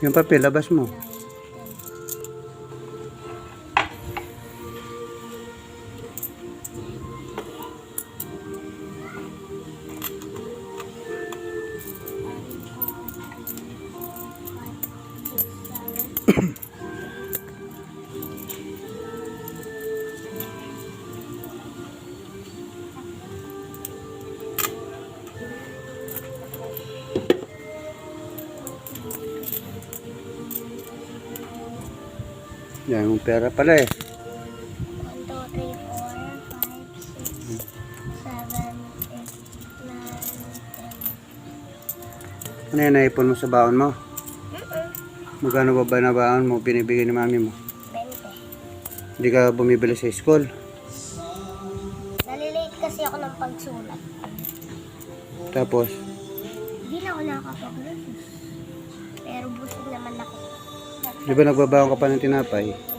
Yung papel, labas mo. Yan, yung pera pala eh. 1, 2, 3, 4, 5, 6, 7, 8, 9, 10. Ano yan, naipon mo sa baon mo? Magkano ba ba na baon mo binibigay ni mami mo? 20. Hindi ka bumibili sa school? Nalilate kasi ako ng pagsulat. Tapos, Hindi na ako nakakapag-reviews. Pero busog naman. Di ba nagbabaon ka pa ng tinapay?